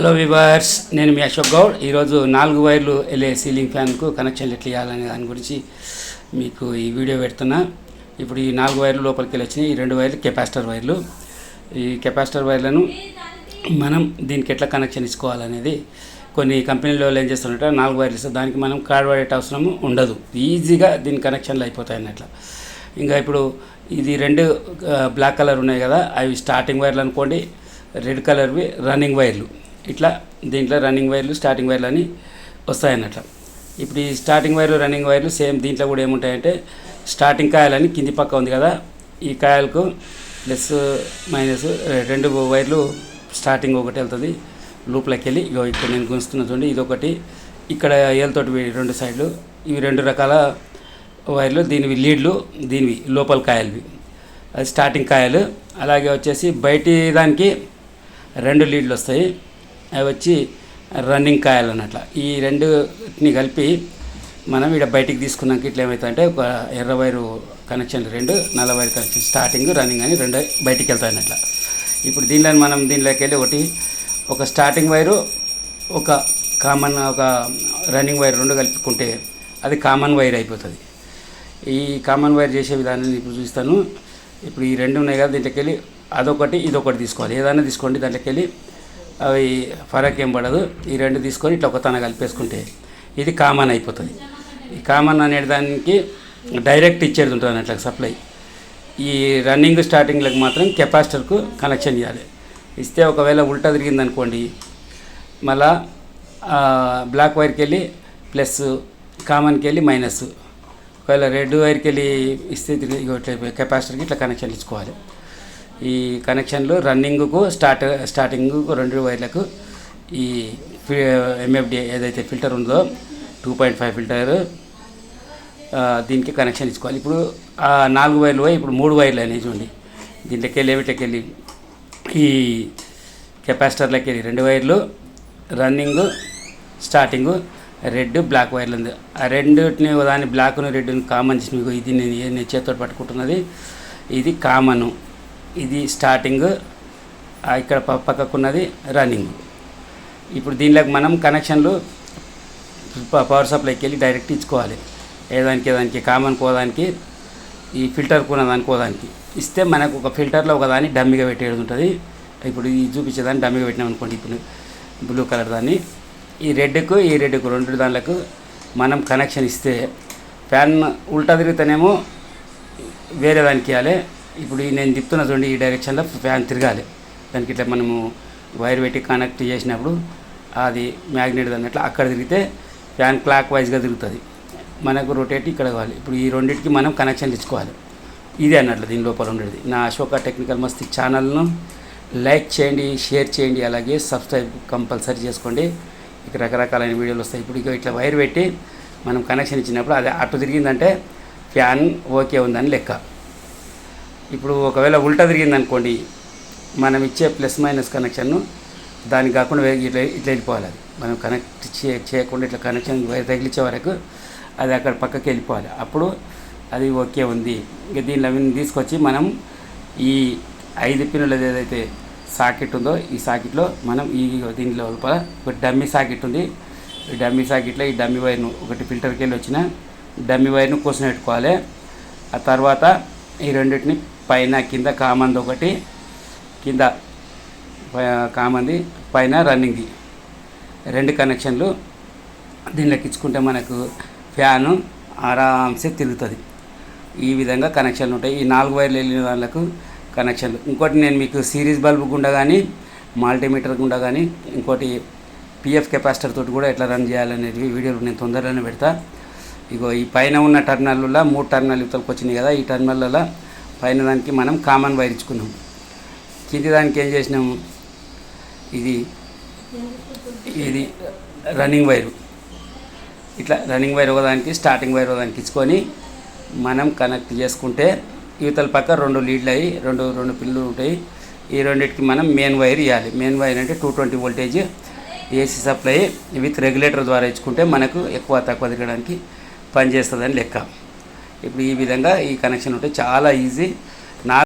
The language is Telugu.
హలో వివర్స్ నేను మీ అశోక్ గౌడ్. ఈరోజు నాలుగు వైర్లు వెళ్ళే సీలింగ్ ఫ్యాన్కు కనెక్షన్లు ఎట్లా ఇవ్వాలనే దాని గురించి మీకు ఈ వీడియో పెడుతున్నా. ఇప్పుడు ఈ నాలుగు వైర్లు లోపలికి వెళ్ళి వచ్చినాయి ఈ రెండు వైర్లు కెపాసిటర్ వైర్లు. ఈ కెపాసిటర్ వైర్లను మనం దీనికి ఎట్లా కనెక్షన్ ఇచ్చుకోవాలనేది కొన్ని కంపెనీల వాళ్ళు ఏం చేస్తుంటే నాలుగు వైర్లు ఇస్తారు. దానికి మనం కార్డ్ పడేట అవసరం ఉండదు. ఈజీగా దీని కనెక్షన్లు అయిపోతాయి అన్నట్లు ఇంకా ఇప్పుడు ఇది రెండు బ్లాక్ కలర్ ఉన్నాయి కదా. అవి స్టార్టింగ్ వైర్లు అనుకోండి రెడ్ కలర్వి రన్నింగ్ వైర్లు. ఇట్లా దీంట్లో రన్నింగ్ వైర్లు స్టార్టింగ్ వైర్లు అని వస్తాయన్నట్లు ఇప్పుడు ఈ స్టార్టింగ్ వైర్లు రన్నింగ్ వైర్లు సేమ్ దీంట్లో కూడా ఏముంటాయంటే స్టార్టింగ్ కాయలని కింది పక్క ఉంది కదా ఈ కాయలకు ప్లస్ మైనస్ రెండు వైర్లు స్టార్టింగ్ ఒకటి వెళ్తుంది లూప్లోకి వెళ్ళి ఇగో ఇక్కడ నేను గుంజుతున్న చూడండి ఇది ఒకటి ఇక్కడ ఏళ్ళతోటి రెండు సైడ్లు ఇవి రెండు రకాల వైర్లు దీనివి లీడ్లు దీనివి లోపల కాయలువి. అది స్టార్టింగ్ కాయలు అలాగే వచ్చేసి బయటి దానికి రెండు లీడ్లు వస్తాయి. అవి వచ్చి రన్నింగ్ కాయలు అన్నట్ల ఈ రెండుని కలిపి మనం ఇక్కడ బయటికి తీసుకున్నాక ఇట్లా ఏమవుతుందంటే ఒక ఎర్ర వైరు కనెక్షన్ రెండు నల్ల వైరు కనెక్షన్ స్టార్టింగ్ రన్నింగ్ అని రెండు బయటికి వెళ్తాయి అన్నట్ల ఇప్పుడు దీనిలో మనం దీనిలోకి వెళ్ళి ఒకటి ఒక స్టార్టింగ్ వైరు ఒక కామన్ ఒక రన్నింగ్ వైర్ రెండు కలుపుకుంటే అది కామన్ వైర్ అయిపోతుంది. ఈ కామన్ వైర్ చేసే విధానాన్ని ఇప్పుడు చూస్తాను. ఇప్పుడు ఈ రెండు ఉన్నాయి కదా దీంట్లోకి వెళ్ళి అదొకటి ఇదొకటి తీసుకోవాలి. ఏదైనా తీసుకోండి దాంట్లోకి వెళ్ళి అవి ఫరక్ ఏం పడదు. ఈ రెండు తీసుకొని ఇట్లా ఒకతన కలిపేసుకుంటే ఇది కామన్ అయిపోతుంది. ఈ కామన్ అనే దానికి డైరెక్ట్ ఇచ్చేది ఉంటుంది అట్లా సప్లై. ఈ రన్నింగ్ స్టార్టింగ్లకు మాత్రం కెపాసిటర్కు కనెక్షన్ ఇవ్వాలి ఇస్తే ఒకవేళ ఉల్టా తిరిగింది అనుకోండి మళ్ళా బ్లాక్ వైర్కి వెళ్ళి ప్లస్ కామన్కి వెళ్ళి మైనస్. ఒకవేళ రెడ్ వైర్కి వెళ్ళి ఇస్తే తిరిగి ఇట్లా కెపాసిటర్కి ఇట్లా కనెక్షన్ ఇచ్చుకోవాలి. ఈ కనెక్షన్లు రన్నింగ్కు స్టార్ట్ స్టార్టింగ్కు రెండు వైర్లకు ఈ ఎంఎఫ్డి ఏదైతే ఫిల్టర్ ఉందో టూ పాయింట్ ఫైవ్ ఫిల్టర్ దీనికి కనెక్షన్ ఇచ్చుకోవాలి. ఇప్పుడు నాలుగు వైర్లు పోయి ఇప్పుడు మూడు వైర్లు అనేవి చూడండి. దీంట్లోకి వెళ్ళి వీటికి వెళ్ళి ఈ కెపాసిటర్లోకి వెళ్ళి రెండు వైర్లు రన్నింగ్ స్టార్టింగ్ రెడ్ బ్లాక్ వైర్లు ఉంది. ఆ రెండుని దాని బ్లాక్ను రెడ్ని కామన్ చేసి మీకు ఇది నేను నేను చేతితో పట్టుకుంటున్నది. ఇది కామను. ఇది స్టార్టింగ్ ఇక్కడ ప- పక్కకున్నది రన్నింగ్ ఇప్పుడు దీనిలోకి మనం కనెక్షన్లు పవర్ సప్లైకి వెళ్ళి డైరెక్ట్ ఇచ్చుకోవాలి. ఏదానికి దానికి కామన్ కోదానికి ఈ ఫిల్టర్ కొన్న దానికి ఇస్తే మనకు ఒక ఫిల్టర్లో ఒక దాన్ని డమ్మిగా పెట్టేది ఉంటుంది. ఇప్పుడు ఈ చూపించేదాన్ని డమ్మిగా పెట్టినాం అనుకోండి ఇప్పుడు బ్లూ కలర్ దాన్ని. ఈ రెడ్కు ఈ రెడ్కు రెండు దానిలకు మనం కనెక్షన్ ఇస్తే ఫ్యాన్ ఉల్టా తిరుగుతానేమో వేరే దానికి ఇవ్వాలి. ఇప్పుడు నేను తిప్పుతున్న చూడండి ఈ డైరెక్షన్లో ఫ్యాన్ తిరగాలి. దానికి ఇట్లా మనము వైర్ పెట్టి కనెక్ట్ చేసినప్పుడు అది మ్యాగ్నెట్ అన్నట్లు అక్కడ తిరిగితే ఫ్యాన్ క్లాక్ వైజ్గా తిరుగుతుంది. మనకు రొటేట్ ఇక్కడ కావాలి. ఇప్పుడు ఈ రెండింటికి మనం కనెక్షన్ ఇచ్చుకోవాలి ఇదే అన్నట్లు దీని లోపల ఉండేది. నా అశోక టెక్నికల్ మస్తి ఛానల్ను లైక్ చేయండి షేర్ చేయండి అలాగే సబ్స్క్రైబ్ కంపల్సరీ చేసుకోండి. ఇక రకరకాలైన వీడియోలు వస్తాయి. ఇప్పుడు ఇక ఇట్లా వైర్ పెట్టి మనం కనెక్షన్ ఇచ్చినప్పుడు అది అటు తిరిగిందంటే ఫ్యాన్ ఓకే ఉందని లెక్క. ఇప్పుడు ఒకవేళ ఉల్టా తిరిగింది అనుకోండి మనం ఇచ్చే ప్లస్ మైనస్ కనెక్షన్ను దానికి కాకుండా ఇట్లా ఇట్లా వెళ్ళిపోవాలి అది. మనం కనెక్ట్ చే చేయకుండా ఇట్లా కనెక్షన్ తగిలించే వరకు అది అక్కడ పక్కకి వెళ్ళిపోవాలి. అప్పుడు అది ఓకే ఉంది. ఇక దీనిలో అవి తీసుకొచ్చి మనం ఈ ఐదు పిన్నులది ఏదైతే సాకెట్ ఉందో ఈ సాకెట్లో మనం ఈ దీనిలో లోపల ఒక డమ్మీ సాకెట్ ఉంది. ఈ డమ్మీ సాకెట్లో ఈ డమ్మీ వైర్ను ఒకటి ఫిల్టర్కి వెళ్ళి వచ్చిన డమ్మీ వైర్ను కూర్చొని పెట్టుకోవాలి ఆ తర్వాత ఈ రెండింటిని పైన కింద కామంది ఒకటి కింద ప- కామంది పైన రన్నింగ్ది రెండు కనెక్షన్లు దీనిలోకి ఇచ్చుకుంటే మనకు ఫ్యాను ఆరామ్సే తిరుగుతుంది. ఈ విధంగా కనెక్షన్లు ఉంటాయి. ఈ నాలుగు వైర్లు వెళ్ళిన వాళ్ళకు కనెక్షన్లు ఇంకోటి నేను మీకు సిరీస్ బల్బ్ గుండా కానీ మల్టీమీటర్ గుండా కానీ ఇంకోటి పిఎఫ్ కెపాసిటర్ తోటి కూడా ఎట్లా రన్ చేయాలనేది వీడియోలు నేను తొందరలోనే పెడతా. ఇగో ఈ పైన ఉన్న టర్మినల్లో మూడు టర్మినల్ ఇవతలకు వచ్చినాయి కదా. ఈ టర్మినల్లో పైన దానికి మనం కామన్ వైర్ ఇచ్చుకున్నాం. కింది దానికి ఏం చేసినాము ఇది ఇది రన్నింగ్ వైరు. ఇట్లా రన్నింగ్ వైర్ ఒకదానికి స్టార్టింగ్ వైర్ ఒకదానికి ఇచ్చుకొని మనం కనెక్ట్ చేసుకుంటే యువతల పక్క రెండు లీడ్లు అయ్యి రెండు రెండు పిల్లలు ఉంటాయి. ఈ రెండింటికి మనం మెయిన్ వైర్ ఇవ్వాలి మెయిన్ వైర్ అంటే two twenty voltage AC supply with regulator ద్వారా ఇచ్చుకుంటే మనకు ఎక్కువ తక్కువ తిరగడానికి పనిచేస్తుందని లెక్క. ఇప్పుడు ఈ విధంగా ఈ కనెక్షన్ ఉంటే చాలా ఈజీ